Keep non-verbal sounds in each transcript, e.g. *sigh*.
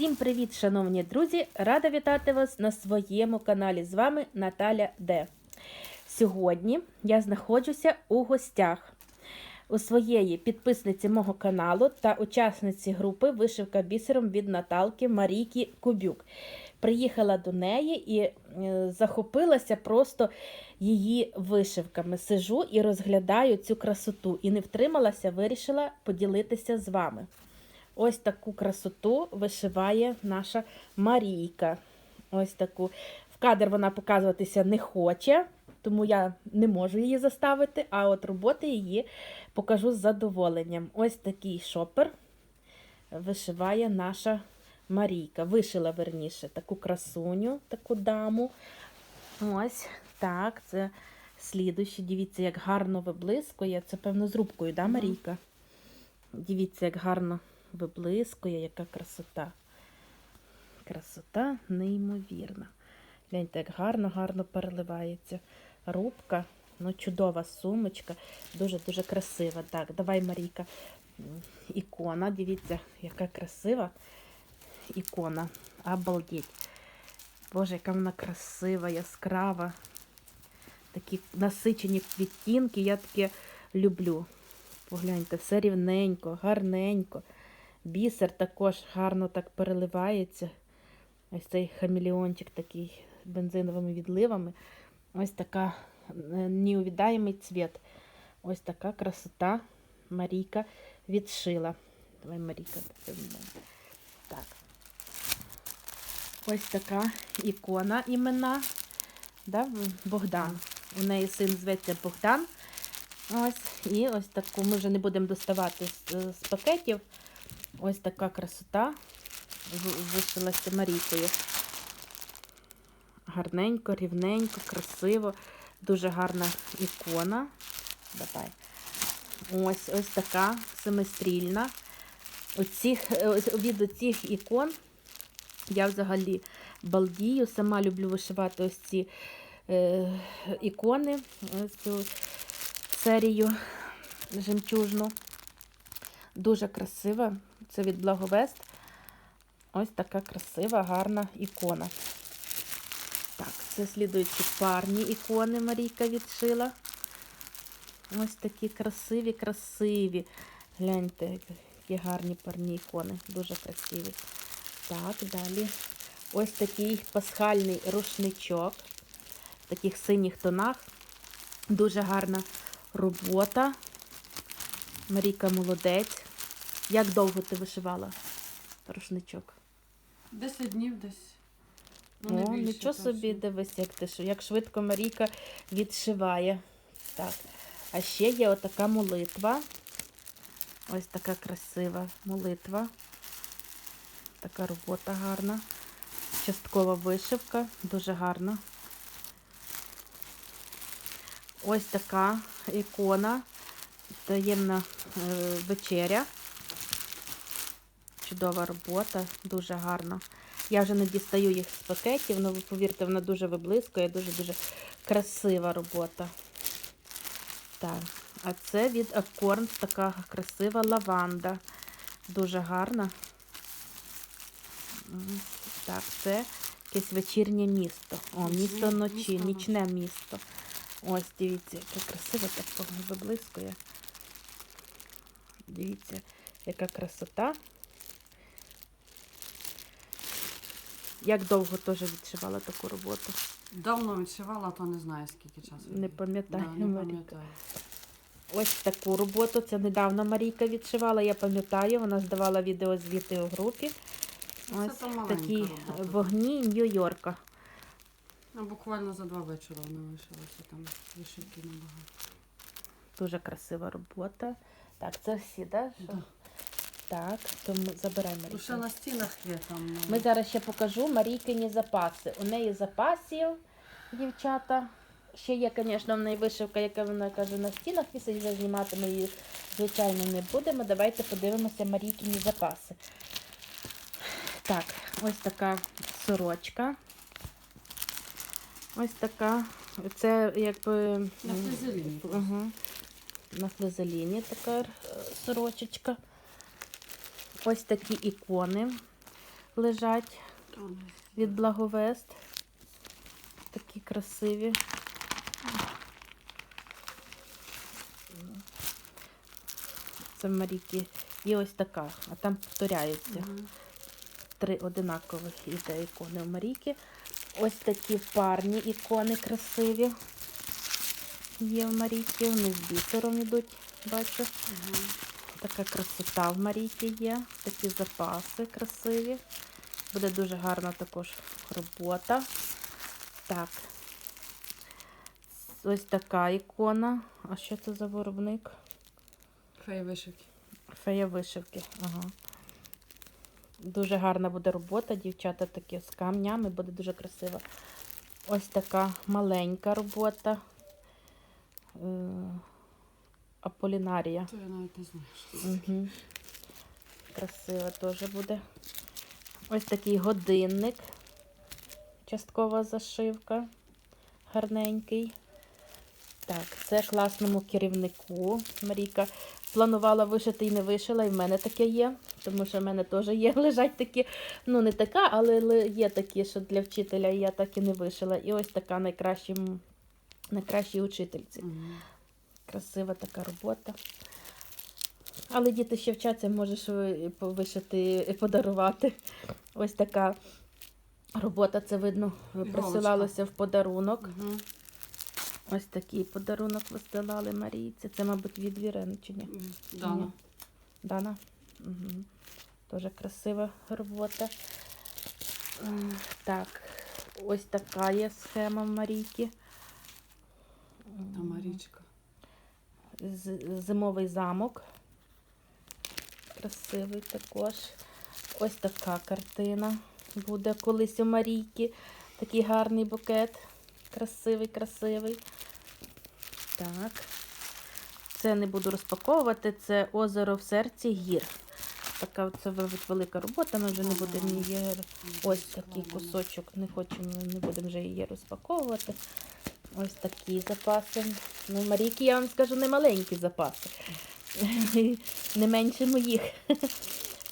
Всім привіт, шановні друзі! Рада вітати вас на своєму каналі. З вами Наталя Д. Сьогодні я знаходжуся у гостях у своєї підписниці мого каналу та учасниці групи Вишивка бісером від Наталки Марійки Кубюк. Приїхала до неї і е, захопилася просто її вишивками. Сижу і розглядаю цю красоту. І не втрималася, вирішила поділитися з вами. Ось таку красоту вишиває наша Марійка. Ось таку. В кадр вона показуватися не хоче, тому я не можу її заставити, а от роботи її покажу з задоволенням. Ось такий шопер вишиває наша Марійка. Вишила верніше таку красуню, таку даму. Ось так, це слідуюче. Дивіться, як гарно виблискує. Це, певно, з рубкою, да, Марійка? Дивіться, як гарно виблискує, яка красота. Красота неймовірна. Гляньте, як гарно-гарно переливається рубка. Ну, чудова сумочка, дуже-дуже красива. Так, давай, Марійка, ікона. Дивіться, яка красива ікона. Обалдеть. Боже, яка вона красива, яскрава. Такі насичені відтінки, я таке люблю. Погляньте, все рівненько, гарненько. Бісер також гарно так переливається. Ось цей хамелеончик такий з бензиновими відливами. Ось така е, неувідаємий цвіт. Ось така красота Марійка відшила. Давай, Марійка, так. Ось така ікона імена. Да? Богдан. У неї син зветься Богдан. Ось, і ось таку ми вже не будемо доставати з, з пакетів. Ось така красота вишилася Марійкою. Гарненько, рівненько, красиво, дуже гарна ікона. Давай. Ось ось така семистрільна. Ось від оцих ікон я взагалі балдію. Сама люблю вишивати ось ці е, ікони, ось цю серію жемчужну. Дуже красива. Це від Благовест. Ось така красива, гарна ікона. Так, це слідуючі парні ікони Марійка відшила. Ось такі красиві, красиві. Гляньте, які гарні парні ікони. Дуже красиві. Так, далі. Ось такий пасхальний рушничок в таких синіх тонах. Дуже гарна робота. Марійка молодець. Як довго ти вишивала рушничок? 10 днів десь. Ну, не О, більше нічого точно. собі дивись, як ти що, як швидко Марійка відшиває. Так. А ще є отака молитва. Ось така красива молитва. Така робота гарна. Часткова вишивка, дуже гарна. Ось така ікона. Таємна е, вечеря. Чудова робота, дуже гарна. Я вже не дістаю їх з пакетів, але ви повірте, вона дуже виблискує, дуже-дуже красива робота. Так, а це від Акорн така красива лаванда. Дуже гарна. Так, це якесь вечірнє місто. О, місто ночі, нічне місто. Ось, дивіться, яке красиве, так виблискує. Дивіться, яка красота. Як довго теж відшивала таку роботу? Давно відшивала, то не знаю скільки часу. Не пам'ятаю, Да, не пам'ятаю. Ось таку роботу. Це недавно Марійка відшивала, я пам'ятаю, вона здавала відеозвіти у групі. Це Ось такі робота. вогні Нью-Йорка. Ну, буквально за два вечора вона вишилася, там вишивки набагато. Дуже красива робота. Так, це всі, да? Що? Да. Так, то ми забирай Ну, ще на стінах є там. ну, Ми зараз ще покажу Марійкині запаси. У неї запасів, дівчата. Ще є, звісно, в неї вишивка, яка вона каже, на стінах висить, вже знімати ми її, звичайно, не будемо. Давайте подивимося Марійкині запаси. Так, ось така сорочка. Ось така. Це якби. На флизеліні. Угу. На флизеліні така е, сорочечка. Ось такі ікони лежать від Благовест. Такі красиві. Це Маріки. І ось така, а там повторяються. Три одинакових іде ікони в Маріки. Ось такі парні ікони красиві. Є в Маріки, вони з бісером йдуть, бачу. Мгм. Така красота в Марійці є. Такі запаси красиві. Буде дуже гарна також робота. Так. Ось така ікона. А що це за виробник? Феї вишивки. Фея вишивки. Ага. Дуже гарна буде робота, дівчата такі з камнями, буде дуже красиво. Ось така маленька робота. Е, Аполінарія. То я навіть не знаю, що це. Угу. Красиво теж буде. Ось такий годинник. Часткова зашивка. Гарненький. Так, це класному керівнику. Марійка планувала вишити і не вишила, і в мене таке є. Тому що в мене теж є, *laughs* лежать такі, ну не така, але є такі, що для вчителя я так і не вишила. І ось така найкращій, м- найкращій учительці. Красива така робота. Але діти ще вчаться, можеш вишити і подарувати. Ось така робота, це видно, присилалося в подарунок. Ось такий подарунок висилали Марійці. Це, мабуть, від Вірени чи ні? Дана. Дана? Угу. Дуже красива робота. Так, ось така є схема Марійки. Та Марічка. Зимовий замок. Красивий також. Ось така картина буде колись у Марійки. Такий гарний букет. Красивий, красивий. Так. Це не буду розпаковувати. Це озеро в серці гір. Така це велика робота. Ми вже не будемо її. Ось такий кусочок. Не хочемо, не будемо вже її розпаковувати. Ось такі запаси. Ну, Марійки, я вам скажу, не маленькі запаси. Не менше моїх.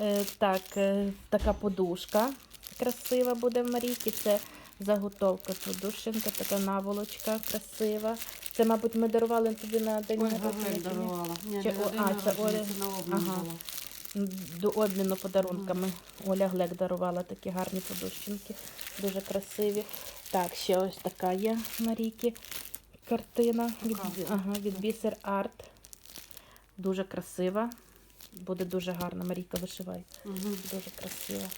Е, Так, е, така подушка красива буде в Марійки. Це заготовка подушенка, така наволочка красива. Це, мабуть, ми дарували тобі на день ні? дарувала. Ні, Чи не а, це Оля? Ага. До обміну подарунками. Оля Глек дарувала такі гарні подушчинки, дуже красиві. Так, ще ось така є Марійки картина від, ага, від Бісер Арт. Дуже красива. Буде дуже гарна. Марійка вишиває. Мгм. Дуже красива.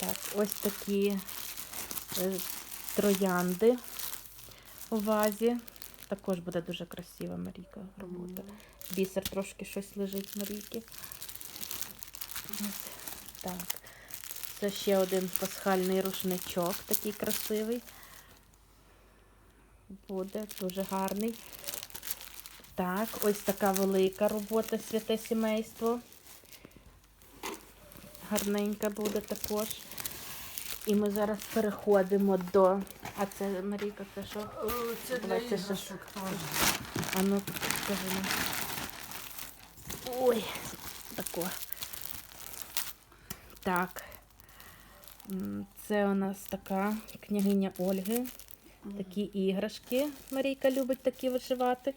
Так, ось такі е, троянди у вазі. Також буде дуже красива Марійка робота. Бісер трошки щось лежить Марійки. Так. Це ще один пасхальний рушничок, такий красивий. Буде дуже гарний. Так, ось така велика робота святе сімейство. Гарненька буде також. І ми зараз переходимо до. А це Марійка, це що? Це для Давай, це теж. А ну, скажи. Ой, тако. Так. Це у нас така княгиня Ольги. Такі іграшки. Марійка любить такі вишивати.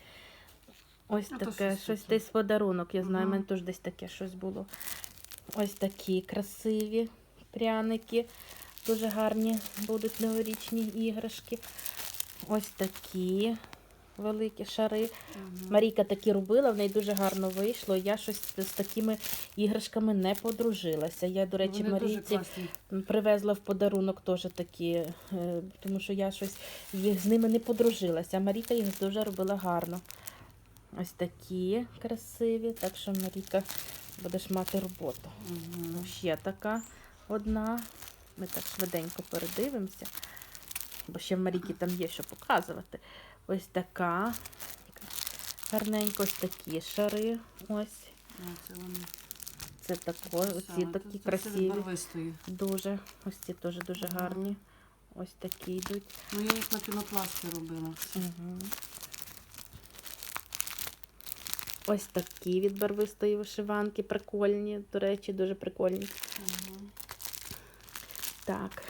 Ось А таке, щось щось десь подарунок. Я знаю, в мене теж десь таке щось було. Ось такі красиві пряники. Дуже гарні будуть новорічні іграшки. Ось такі великі шари. Мгм. Марійка такі робила, в неї дуже гарно вийшло. Я щось з такими іграшками не подружилася. Я, до речі, Вони Марійці привезла в подарунок теж такі, е, тому що я щось їх з ними не подружилася. А Марійка їх дуже робила гарно. Ось такі красиві. Так що, Марійка, будеш мати роботу. Мгм. Ще така одна. Ми так швиденько передивимося, бо ще в Марійки там є що показувати. Ось така. Гарненько, ось такі шари. Ось. Це вони. Це тако, оці такі красиві. Дуже. Ось ці теж дуже гарні. Ось такі йдуть. Ну я їх на пінопласті робила. Угу. Ось такі від барвистої вишиванки. Прикольні, до речі, дуже прикольні. Мгм. Так.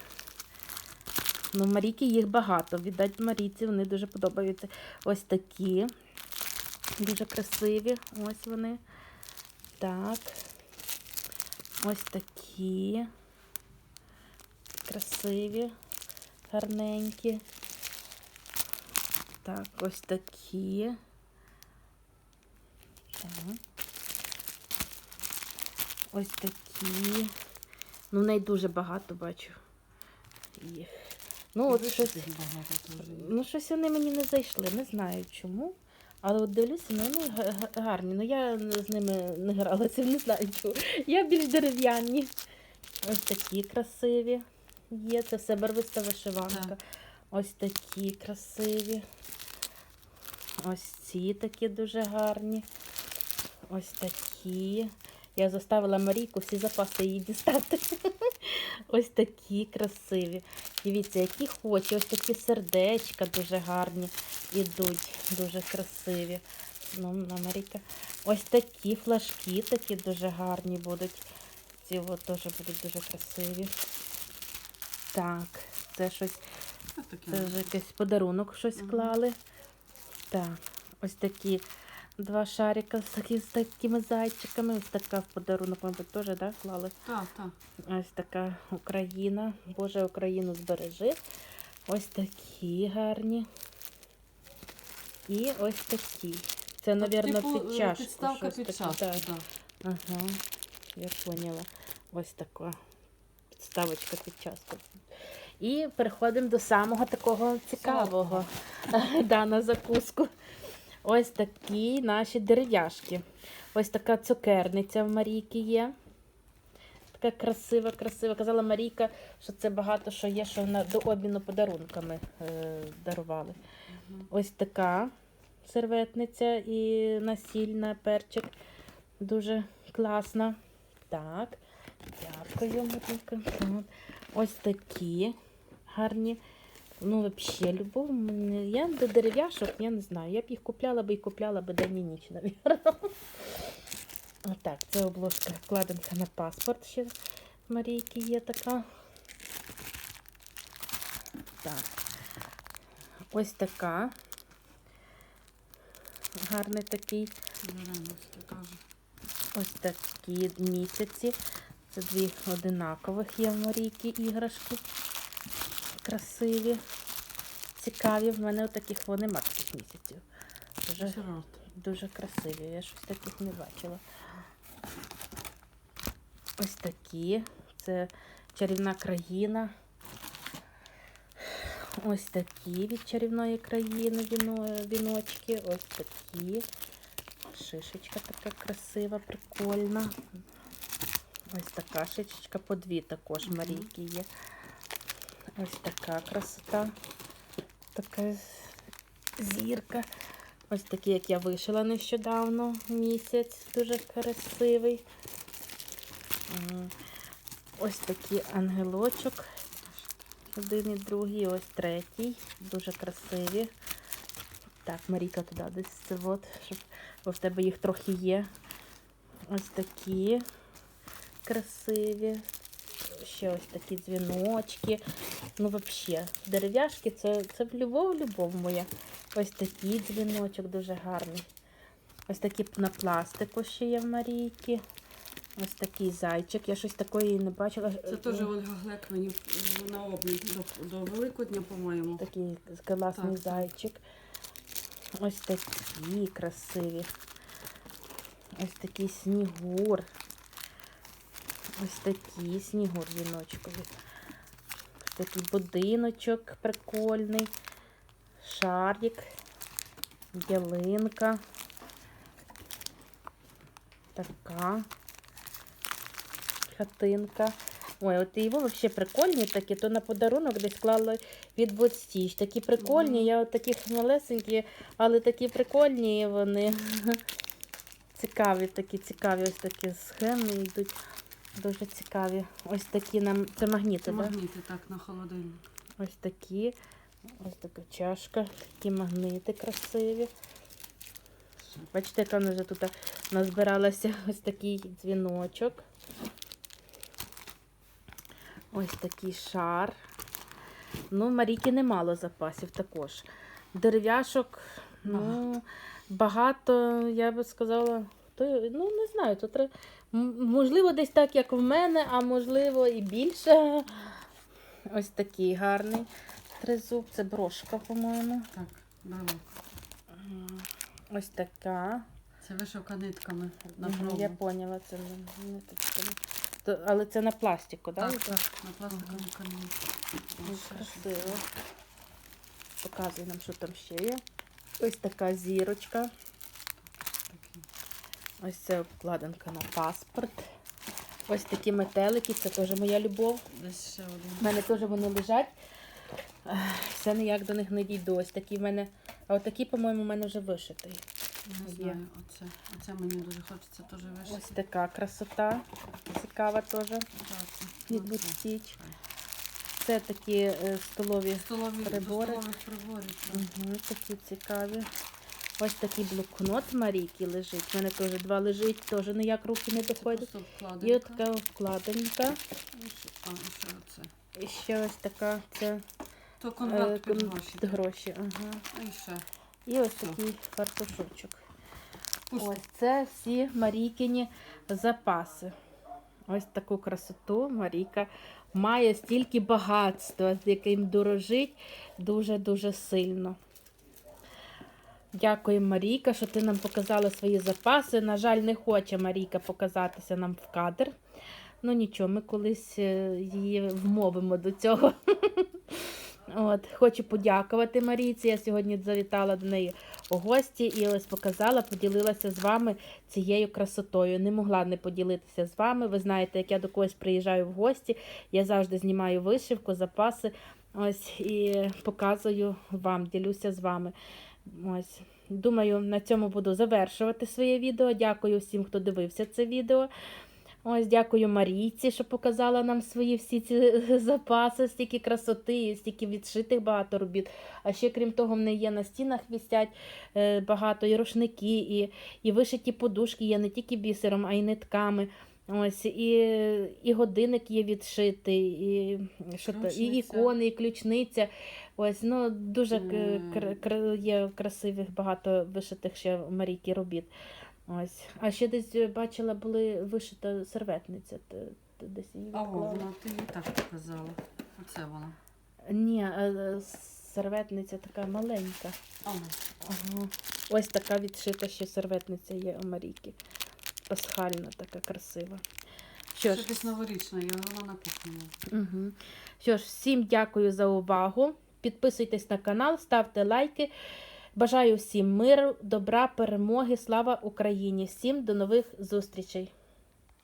Ну, Маріки їх багато. Віддать Маріці, вони дуже подобаються. Ось такі. Дуже красиві. Ось вони. Так. Ось такі. Красиві, гарненькі. Так, ось такі. Так. Ось такі. Ну, в неї дуже багато бачу. Їх. Ну, от щось, ну, щось вони мені не зайшли, не знаю чому. Але от дивлюся, ну вони га- га- гарні. Ну я з ними не гралася, не знаю чого. Я більш дерев'яні. Ось такі красиві є. Це все барвиста вишиванка. Так. Ось такі красиві. Ось ці такі дуже гарні. Ось такі. Я заставила Марійку всі запаси її дістати. *laughs* Ось такі красиві. Дивіться, які хоче. Ось такі сердечка дуже гарні ідуть, дуже красиві. Ну, на Ось такі флажки такі дуже гарні будуть. Ці от теж будуть дуже красиві. Так, це щось це вже якийсь подарунок щось клали. Так, ось такі два шарика з, такі, з такими зайчиками. Ось така в подарунок, мабуть, теж да, клали. Так, так. Ось така Україна. Боже, Україну збережи. Ось такі гарні. І ось такі. Це, мабуть, Типу, під е, чашку. Підставка щось під чашку, так. так. Ага, я поняла. Ось така підставочка під чашку. І переходимо до самого такого цікавого *laughs* да, на закуску. Ось такі наші дерев'яшки. Ось така цукерниця в Марійки є. Така красива, красива. Казала Марійка, що це багато що є, що на, до обміну подарунками е, дарували. Мгм. Ось така серветниця і насільна перчик. Дуже класна. Так, дякую, Марійка. Ось такі гарні. Ну, взагалі, любов. мене- Я до дерев'яшок, я не знаю. Я б їх купляла би і купляла би день і ніч, навірно. *laughs* Отак, це обложка вкладинка на паспорт ще в Марійки є така. Так. Ось така. Гарний такий. Ось такі місяці. Це дві одинакових є в Марійки іграшки. Красиві, цікаві. В мене таких вони нема таких місяців. Дуже, дуже красиві. Я щось таких не бачила. Ось такі. Це чарівна країна. Ось такі від чарівної країни віно, віночки. Ось такі. Шишечка така красива, прикольна. Ось така шишечка по дві також Марійки є. Ось така красота. Така зірка. Ось такий, як я вишила нещодавно місяць. Дуже красивий. Ось такий ангелочок. Один і другий, ось третій. Дуже красиві. Так, Марійка туди десь от, щоб бо в тебе їх трохи є. Ось такі красиві. Ще ось такі дзвіночки. Ну, взагалі, дерев'яшки це, це любов, любов моя. Ось такий дзвіночок дуже гарний. Ось такі на пластику ще є в Марійки. Ось такий зайчик. Я щось такої не бачила. Це теж Ольга Глек мені е, на обмін до, до Великодня, по-моєму. Такий класний так. зайчик. Ось такі красиві. Ось такий снігур. Ось такий снігур віночковий. Ось такий будиночок прикольний. Шарик. Ялинка. Така. Хатинка. Ой, от його взагалі прикольні такі, то на подарунок десь клали від Бодстіч. Такі прикольні, Мгм. я от таких малесенькі, але такі прикольні вони. *laughs* Цікаві, такі цікаві, ось такі схеми йдуть. Дуже цікаві. Ось такі нам. Це магніти, Це так? магніти, так, на холодильник. Ось такі. Ось така чашка, такі магнити красиві. Бачите, яка вона вже тут назбиралася ось такий дзвіночок. Ось такий шар. Ну, Маріки немало запасів також. Дерев'яшок, ну, багато, я би сказала, хто, ну не знаю, то треба. Можливо, десь так, як в мене, а можливо і більше. Ось такий гарний тризуб. Це брошка, по-моєму. Так, брелок. Ось така. Це вишивка нитками на пробу. Я поняла, це не. То- але це на пластику, так? Так, так, на пластиковому щось. красиво. Показуй нам, що там ще є. Ось така зірочка. Ось це обкладинка на паспорт. Ось такі метелики, це теж моя любов. У мене теж вони лежать. Все ніяк до них не дійду. Ось такі в мене. А отакі, по-моєму, у мене вже вишитий. Не знаю, оце. Оце мені дуже хочеться теж вишити. Ось така красота. Цікава теж. Від. Це такі е, столові. Столові Прибори. приборів. так. Угу, такі цікаві. Ось такий блокнот Марійки лежить. У мене теж два лежить, теж ніяк руки не Це доходять. І от така вкладинка. І ще- А, і ще оце. І ще ось така це То е, конверт під гроші. гроші. Ага. І ще. І ось Все. такий фартушочок. Пусто. Ось це всі Марійкині запаси. Ось таку красоту Марійка має стільки багатства, з яким дорожить дуже-дуже сильно. Дякую, Марійка, що ти нам показала свої запаси. На жаль, не хоче Марійка показатися нам в кадр. Ну нічого, ми колись е, її вмовимо до цього. *laughs* От, хочу подякувати Марійці. Я сьогодні завітала до неї у гості і ось показала, поділилася з вами цією красотою. Не могла не поділитися з вами. Ви знаєте, як я до когось приїжджаю в гості, я завжди знімаю вишивку, запаси. Ось і показую вам, ділюся з вами. Ось. Думаю, на цьому буду завершувати своє відео. Дякую всім, хто дивився це відео. Ось дякую Марійці, що показала нам свої всі ці *laughs* запаси, стільки красоти, стільки відшитих багато робіт. А ще, крім того, в неї є на стінах вістять е, багато і рушники, і, і вишиті подушки є не тільки бісером, а й нитками. Ось, і, і годинник є відшитий, і, що то, і ікони, і ключниця. Ось, ну, дуже к- кр- є красивих багато вишитих ще Марійки робіт. Ось. А ще десь бачила, були вишита серветниця. Ти, ти десь її А о, вона ти їй так показала. Оце вона. Ні, е, е, серветниця така маленька. Ага. Ага. Ось така відшита ще серветниця є у Марійки. Пасхальна, така красива. Що ж, новорічна, я вона на кухні. угу. Що ж, всім дякую за увагу. Підписуйтесь на канал, ставте лайки. Бажаю всім миру, добра, перемоги, слава Україні! Всім до нових зустрічей!